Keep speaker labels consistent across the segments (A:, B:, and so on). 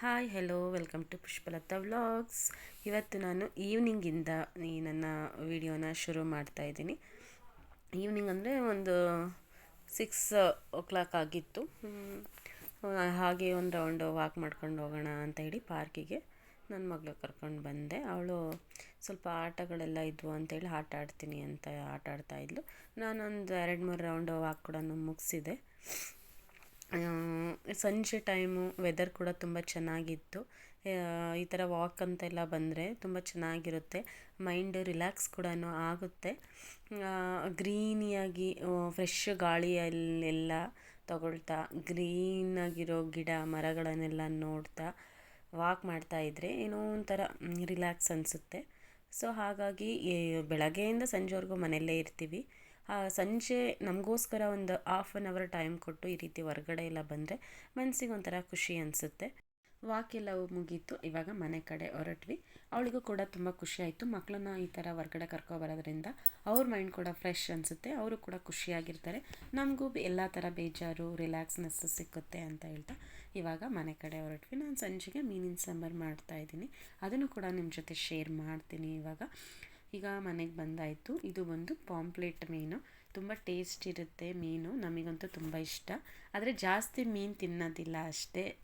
A: Hi hello welcome to Pushpalatha vlogs ಇವತ್ತು ನಾನು ಈವ್ನಿಂಗಿಂದ ಈ ನನ್ನ ವಿಡಿಯೋನ ಶುರು ಮಾಡ್ತಾ ಇದ್ದೀನಿ. ಈವ್ನಿಂಗ್ ಅಂದರೆ ಒಂದು ಸಿಕ್ಸ್ ಓ ಕ್ಲಾಕ್ ಆಗಿತ್ತು. ಹಾಗೆ ಒಂದು ರೌಂಡ್ ವಾಕ್ ಮಾಡ್ಕೊಂಡು ಹೋಗೋಣ ಅಂತ ಹೇಳಿ ಪಾರ್ಕಿಗೆ ನನ್ನ ಮಗಳು ಕರ್ಕೊಂಡು ಬಂದೆ. ಅವಳು ಸ್ವಲ್ಪ ಆಟಗಳೆಲ್ಲ ಇದ್ವು ಅಂತೇಳಿ ಆಟ ಆಡ್ತೀನಿ ಅಂತ ಆಟ ಆಡ್ತಾ ಇದ್ಲು. ನಾನೊಂದು ಎರಡು ಮೂರು ರೌಂಡ್ ವಾಕ್ ಕೂಡ ಮುಗಿಸಿದೆ. ಸಂಜೆ ಟೈಮು ವೆದರ್ ಕೂಡ ತುಂಬ ಚೆನ್ನಾಗಿತ್ತು. ಈ ಥರ ವಾಕ್ ಅಂತೆಲ್ಲ ಬಂದರೆ ತುಂಬ ಚೆನ್ನಾಗಿರುತ್ತೆ. ಮೈಂಡ್ ರಿಲ್ಯಾಕ್ಸ್ ಕೂಡ ಆಗುತ್ತೆ. ಗ್ರೀನಿಯಾಗಿ ಫ್ರೆಶ್ ಗಾಳಿಯಲ್ಲೆಲ್ಲ ತಗೊಳ್ತಾ ಗ್ರೀನಾಗಿರೋ ಗಿಡ, ಮರಗಳನ್ನೆಲ್ಲ ನೋಡ್ತಾ ವಾಕ್ ಮಾಡ್ತಾ ಇದ್ದರೆ ಏನೋ ಒಂಥರ ರಿಲ್ಯಾಕ್ಸ್ ಅನಿಸುತ್ತೆ. ಸೊ ಹಾಗಾಗಿ ಬೆಳಗ್ಗೆಯಿಂದ ಸಂಜೆವರೆಗೂ ಮನೆಯಲ್ಲೇ ಇರ್ತೀವಿ. ಸಂಜೆ ನಮಗೋಸ್ಕರ ಒಂದು ಹಾಫ್ ಆನ್ ಅವರ್ ಟೈಮ್ ಕೊಟ್ಟು ಈ ರೀತಿ ಹೊರಗಡೆ ಎಲ್ಲ ಬಂದರೆ ಮನಸ್ಸಿಗೆ ಒಂಥರ ಖುಷಿ ಅನಿಸುತ್ತೆ. ವಾಕ್ ಎಲ್ಲ ಮುಗೀತು, ಇವಾಗ ಮನೆ ಕಡೆ ಹೊರಟ್ವಿ. ಅವಳಿಗೂ ಕೂಡ ತುಂಬ ಖುಷಿ ಆಯಿತು. ಮಕ್ಕಳನ್ನ ಈ ಥರ ಹೊರಗಡೆ ಕರ್ಕೊಬರೋದ್ರಿಂದ ಅವ್ರ ಮೈಂಡ್ ಕೂಡ ಫ್ರೆಶ್ ಅನಿಸುತ್ತೆ, ಅವರು ಕೂಡ ಖುಷಿಯಾಗಿರ್ತಾರೆ. ನಮಗೂ ಎಲ್ಲ ಥರ ಬೇಜಾರು ರಿಲ್ಯಾಕ್ಸ್ನೆಸ್ ಸಿಕ್ಕುತ್ತೆ ಅಂತ ಹೇಳ್ತಾ ಇವಾಗ ಮನೆ ಕಡೆ ಹೊರಟ್ವಿ. ನಾನು ಸಂಜೆಗೆ ಮೀನಿನ ಸಾಂಬಾರು ಮಾಡ್ತಾ ಇದ್ದೀನಿ. ಅದನ್ನು ಕೂಡ ನಿಮ್ಮ ಜೊತೆ ಶೇರ್ ಮಾಡ್ತೀನಿ ಇವಾಗ. ಈಗ ಮನೆಗೆ ಬಂದಾಯಿತು. ಇದು ಒಂದು ಪಾಂಪ್ಲೆಟ್ ಮೀನು. ತುಂಬ ಟೇಸ್ಟ್ ಇರುತ್ತೆ ಮೀನು. ನಮಗಂತೂ ತುಂಬ ಇಷ್ಟ. ಆದರೆ ಜಾಸ್ತಿ ಮೀನು ತಿನ್ನೋದಿಲ್ಲ ಅಷ್ಟೇ.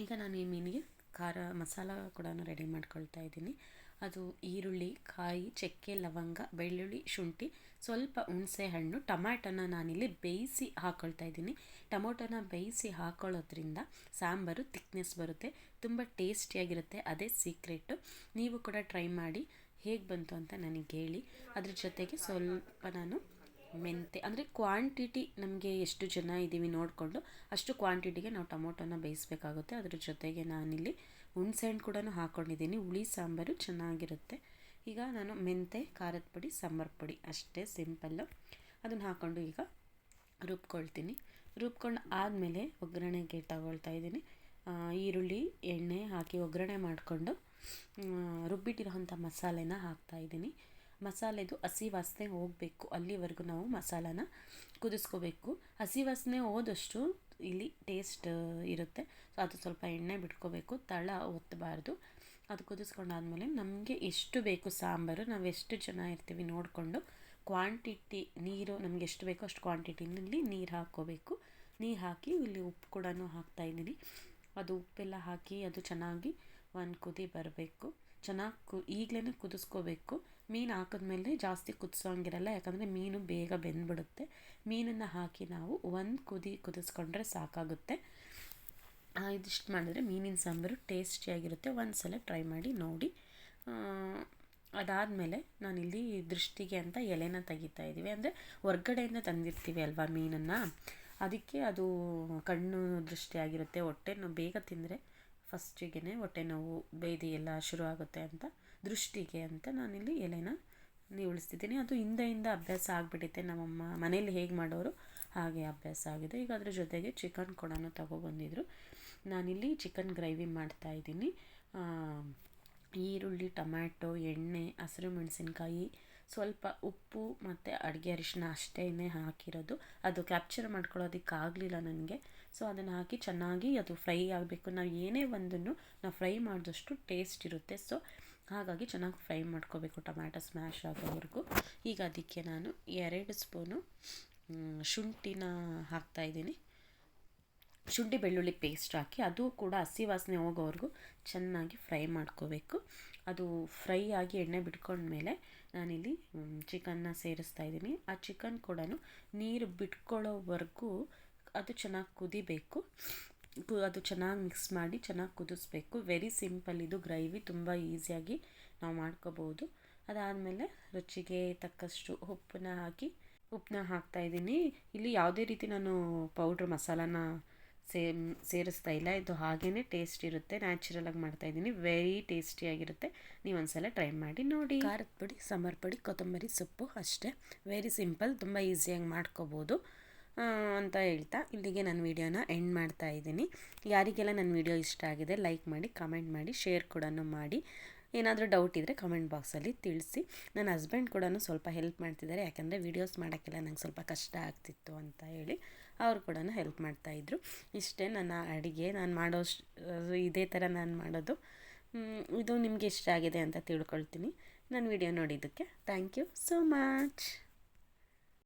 A: ಈಗ ನಾನು ಈ ಮೀನಿಗೆ ಖಾರ ಮಸಾಲ ಕೂಡ ರೆಡಿ ಮಾಡ್ಕೊಳ್ತಾ ಇದ್ದೀನಿ. ಅದು ಈರುಳ್ಳಿ, ಕಾಯಿ, ಚಕ್ಕೆ, ಲವಂಗ, ಬೆಳ್ಳುಳ್ಳಿ, ಶುಂಠಿ, ಸ್ವಲ್ಪ ಹುಣಸೆ ಹಣ್ಣು ಟೊಮ್ಯಾಟೊನ ನಾನಿಲ್ಲಿ ಬೇಯಿಸಿ ಹಾಕ್ಕೊಳ್ತಾ ಇದ್ದೀನಿ. ಟೊಮೊಟೊನ ಬೇಯಿಸಿ ಹಾಕ್ಕೊಳ್ಳೋದ್ರಿಂದ ಸಾಂಬಾರು ತಿಕ್ನೆಸ್ ಬರುತ್ತೆ. ತುಂಬ ಟೇಸ್ಟಿಯಾಗಿರುತ್ತೆ. ಅದೇ ಸೀಕ್ರೆಟು ನೀವು ಕೂಡ ಟ್ರೈ ಮಾಡಿ. ಹೇಗೆ ಬಂತು ಅಂತ ನನಗೆ ಹೇಳಿ. ಅದ್ರ ಜೊತೆಗೆ ಸ್ವಲ್ಪ ನಾನು ಮೆಂತೆ, ಅಂದರೆ ಕ್ವಾಂಟಿಟಿ ನಮಗೆ ಎಷ್ಟು ಜನ ಇದ್ದೀವಿ ನೋಡಿಕೊಂಡು ಅಷ್ಟು ಕ್ವಾಂಟಿಟಿಗೆ ನಾವು ಟೊಮೊಟೊನ ಬೇಯಿಸಬೇಕಾಗುತ್ತೆ. ಅದ್ರ ಜೊತೆಗೆ ನಾನಿಲ್ಲಿ ಹುಣ್ಸೆಹಣ್ಣು ಕೂಡ ಹಾಕ್ಕೊಂಡಿದ್ದೀನಿ ಹುಳಿ, ಸಾಂಬಾರು ಚೆನ್ನಾಗಿರುತ್ತೆ. ಈಗ ನಾನು ಮೆಂತೆ, ಖಾರದ ಪುಡಿ, ಸಾಂಬಾರು ಪುಡಿ ಅಷ್ಟೇ ಸಿಂಪಲ್ಲು. ಅದನ್ನು ಹಾಕ್ಕೊಂಡು ಈಗ ರುಬ್ಕೊಳ್ತೀನಿ. ರುಬ್ಕೊಂಡು ಆದಮೇಲೆ ಒಗ್ಗರಣೆಗೆ ತಗೊಳ್ತಾ ಇದ್ದೀನಿ. ಈರುಳ್ಳಿ, ಎಣ್ಣೆ ಹಾಕಿ ಒಗ್ಗರಣೆ ಮಾಡಿಕೊಂಡು ರುಬ್ಬಿಟ್ಟಿರೋಂಥ ಮಸಾಲೆನ ಹಾಕ್ತಾ ಇದ್ದೀನಿ. ಮಸಾಲೆದು ಹಸಿ ವಾಸನೆ ಹೋಗಬೇಕು. ಅಲ್ಲಿವರೆಗೂ ನಾವು ಮಸಾಲಾನ ಕುದಿಸ್ಕೋಬೇಕು. ಹಸಿ ವಾಸನೆ ಹೋದಷ್ಟು ಇಲ್ಲಿ ಟೇಸ್ಟ್ ಇರುತ್ತೆ. ಸೊ, ಅದು ಸ್ವಲ್ಪ ಎಣ್ಣೆ ಬಿಟ್ಕೋಬೇಕು. ತಳ ಒತ್ತಬಾರ್ದು. ಅದು ಕುದಿಸ್ಕೊಂಡಾದ್ಮೇಲೆ ನಮಗೆ ಎಷ್ಟು ಬೇಕು ಸಾಂಬಾರು, ನಾವು ಎಷ್ಟು ಜನ ಇರ್ತೀವಿ ನೋಡಿಕೊಂಡು. ಕ್ವಾಂಟಿಟಿ ನೀರು, ನಮ್ಗೆ ಎಷ್ಟು ಬೇಕೋ ಅಷ್ಟು ಕ್ವಾಂಟಿಟಿನಲ್ಲಿ ನೀರು ಹಾಕ್ಕೋಬೇಕು. ನೀರು ಹಾಕಿ ಇಲ್ಲಿ ಉಪ್ಪು ಕೂಡ ಹಾಕ್ತಾ ಇದ್ದೀನಿ. ಅದು ಉಪ್ಪೆಲ್ಲ ಹಾಕಿ ಅದು ಚೆನ್ನಾಗಿ ಒಂದು ಕುದಿ ಬರಬೇಕು. ಚೆನ್ನಾಗಿ ಕು ಈಗಲೇ ಕುದಿಸ್ಕೋಬೇಕು. ಮೀನು ಹಾಕಿದ್ಮೇಲೆ ಜಾಸ್ತಿ ಕುದಿಸೋಂಗಿರಲ್ಲ, ಯಾಕಂದರೆ ಮೀನು ಬೇಗ ಬೆಂದ್ಬಿಡುತ್ತೆ. ಮೀನನ್ನು ಹಾಕಿ ನಾವು ಒಂದು ಕುದಿ ಕುದಿಸ್ಕೊಂಡ್ರೆ ಸಾಕಾಗುತ್ತೆ. ಇದಿಷ್ಟು ಮಾಡಿದ್ರೆ ಮೀನಿನ ಸಾಂಬಾರು ಟೇಸ್ಟಿಯಾಗಿರುತ್ತೆ. ಒಂದು ಸಲ ಟ್ರೈ ಮಾಡಿ ನೋಡಿ. ಅದಾದಮೇಲೆ ನಾನಿಲ್ಲಿ ದೃಷ್ಟಿಗೆ ಅಂತ ಎಲೆನ ತೆಗಿತಾ ಇದ್ದೀವಿ. ಅಂದರೆ ಹೊರ್ಗಡೆಯಿಂದ ತಂದಿರ್ತೀವಿ ಅಲ್ವಾ ಮೀನನ್ನು? ಅದಕ್ಕೆ ಅದು ಕಣ್ಣು ದೃಷ್ಟಿಯಾಗಿರುತ್ತೆ. ಹೊಟ್ಟೆನೂ ಬೇಗ ತಿಂದರೆ ಫಸ್ಟಿಗೆ ಹೊಟ್ಟೆ ನೋವು ಬೇದಿ ಎಲ್ಲ ಶುರು ಆಗುತ್ತೆ ಅಂತ ದೃಷ್ಟಿಗೆ ಅಂತ ನಾನಿಲ್ಲಿ ಎಲೆನ ಉಳಿಸ್ತಿದ್ದೀನಿ ಅದು ಹಿಂದೆಯಿಂದ ಅಭ್ಯಾಸ ಆಗಿಬಿಟ್ಟಿದೆ. ನಮ್ಮಮ್ಮ ಮನೇಲಿ ಹೇಗೆ ಮಾಡೋರು ಹಾಗೆ ಅಭ್ಯಾಸ ಆಗಿದೆ. ಈಗ ಅದ್ರ ಜೊತೆಗೆ ಚಿಕನ್ ಕೂಡ ತಗೊಬಂದಿದ್ರು ನಾನಿಲ್ಲಿ ಚಿಕನ್ ಗ್ರೇವಿ ಮಾಡ್ತಾ ಇದ್ದೀನಿ. ಆ, ಈರುಳ್ಳಿ ಟೊಮ್ಯಾಟೊ ಎಣ್ಣೆ ಹಸಿರು ಮೆಣಸಿನ್ಕಾಯಿ ಸ್ವಲ್ಪ ಉಪ್ಪು ಮತ್ತು ಅಡುಗೆ ಅರಿಶಿನ ಅಷ್ಟೇ ಹಾಕಿರೋದು. ಅದು ಕ್ಯಾಪ್ಚರ್ ಮಾಡ್ಕೊಳ್ಳೋದಕ್ಕಾಗಲಿಲ್ಲ ನನಗೆ. ಸೊ ಅದನ್ನು ಹಾಕಿ ಚೆನ್ನಾಗಿ ಅದು ಫ್ರೈ ಆಗಬೇಕು. ನಾವು ಏನೇ ಒಂದನ್ನು, ನಾವು ಫ್ರೈ ಮಾಡಿದಷ್ಟು ಟೇಸ್ಟ್ ಇರುತ್ತೆ. ಸೊ ಹಾಗಾಗಿ ಚೆನ್ನಾಗಿ ಫ್ರೈ ಮಾಡ್ಕೋಬೇಕು ಟೊಮ್ಯಾಟೊ ಸ್ಮ್ಯಾಶ್ ಆಗೋವರೆಗೂ. ಈಗ ಅದಕ್ಕೆ ನಾನು ಎರಡು ಸ್ಪೂನು ಶುಂಠಿನ ಹಾಕ್ತಾಯಿದ್ದೀನಿ ಶುಂಠಿ ಬೆಳ್ಳುಳ್ಳಿ ಪೇಸ್ಟ್ ಹಾಕಿ ಅದು ಕೂಡ ಹಸಿ ವಾಸನೆ ಹೋಗೋವರೆಗೂ ಚೆನ್ನಾಗಿ ಫ್ರೈ ಮಾಡ್ಕೋಬೇಕು. ಅದು ಫ್ರೈ ಆಗಿ ಎಣ್ಣೆ ಬಿಟ್ಕೊಂಡ್ಮೇಲೆ ನಾನಿಲ್ಲಿ ಚಿಕನ್ನ ಸೇರಿಸ್ತಾ ಇದ್ದೀನಿ. ಆ ಚಿಕನ್ ಕೂಡ ನೀರು ಬಿಟ್ಕೊಳ್ಳೋವರೆಗೂ ಅದು ಚೆನ್ನಾಗಿ ಕುದಿಬೇಕು. ಅದು ಚೆನ್ನಾಗಿ ಮಿಕ್ಸ್ ಮಾಡಿ ಚೆನ್ನಾಗಿ ಕುದಿಸ್ಬೇಕು. ವೆರಿ ಸಿಂಪಲ್ ಇದು. ಗ್ರೇವಿ ತುಂಬ ಈಸಿಯಾಗಿ ನಾವು ಮಾಡ್ಕೋಬೋದು. ಅದಾದಮೇಲೆ ರುಚಿಗೆ ತಕ್ಕಷ್ಟು ಉಪ್ಪನ್ನ ಹಾಕಿ, ಉಪ್ಪನ್ನ ಹಾಕ್ತಾ ಇದ್ದೀನಿ. ಇಲ್ಲಿ ಯಾವುದೇ ರೀತಿ ನಾನು ಪೌಡ್ರ್ ಮಸಾಲಾನ ಸೇಮ್ ಸೇರಿಸ್ತಾ ಇಲ್ಲ. ಇದು ಹಾಗೇ ಟೇಸ್ಟ್ ಇರುತ್ತೆ. ನ್ಯಾಚುರಲಾಗಿ ಮಾಡ್ತಾ ಇದ್ದೀನಿ. ವೆರಿ ಟೇಸ್ಟಿಯಾಗಿರುತ್ತೆ ನೀವು ಒಂದ್ಸಲ ಟ್ರೈ ಮಾಡಿ ನೋಡಿ. ಖಾರದ ಪುಡಿ, ಸಾಂಬಾರು ಪುಡಿ, ಕೊತ್ತಂಬರಿ ಸೊಪ್ಪು ಅಷ್ಟೇ. ವೆರಿ ಸಿಂಪಲ್ ತುಂಬ ಈಸಿಯಾಗಿ ಮಾಡ್ಕೋಬೋದು. ಅಂತ ಹೇಳ್ತಾ ಇಲ್ಲಿಗೆ ನನ್ನ ವೀಡಿಯೋನ ಎಂಡ್ ಮಾಡ್ತಾ ಇದ್ದೀನಿ. ಯಾರಿಗೆಲ್ಲ ನನ್ನ ವೀಡಿಯೋ ಇಷ್ಟ ಆಗಿದೆ ಲೈಕ್ ಮಾಡಿ ಕಮೆಂಟ್ ಮಾಡಿ ಶೇರ್ ಕೂಡ ಮಾಡಿ. ಏನಾದರೂ ಡೌಟ್ ಇದ್ದರೆ ಕಮೆಂಟ್ ಬಾಕ್ಸಲ್ಲಿ ತಿಳಿಸಿ. ನನ್ನ ಹಸ್ಬೆಂಡ್ ಕೂಡ ಸ್ವಲ್ಪ ಹೆಲ್ಪ್ ಮಾಡ್ತಿದ್ದಾರೆ. ಯಾಕಂದರೆ ವೀಡಿಯೋಸ್ ಮಾಡೋಕ್ಕೆಲ್ಲ ನಂಗೆ ಸ್ವಲ್ಪ ಕಷ್ಟ ಆಗ್ತಿತ್ತು ಅಂತ ಹೇಳಿ. ಅವ್ರು ಕೂಡ ಹೆಲ್ಪ್ ಮಾಡ್ತಾಯಿದ್ರು ಇಷ್ಟೇ ನನ್ನ ಅಡುಗೆ, ನಾನು ಮಾಡೋ ಇದೇ ಥರ ನಾನು ಮಾಡೋದು. ಇದು ನಿಮಗೆ ಇಷ್ಟ ಆಗಿದೆ ಅಂತ ತಿಳ್ಕೊಳ್ತೀನಿ. ನನ್ನ ವಿಡಿಯೋ ನೋಡಿದ್ದಕ್ಕೆ ಥ್ಯಾಂಕ್ ಯು ಸೋ ಮಚ್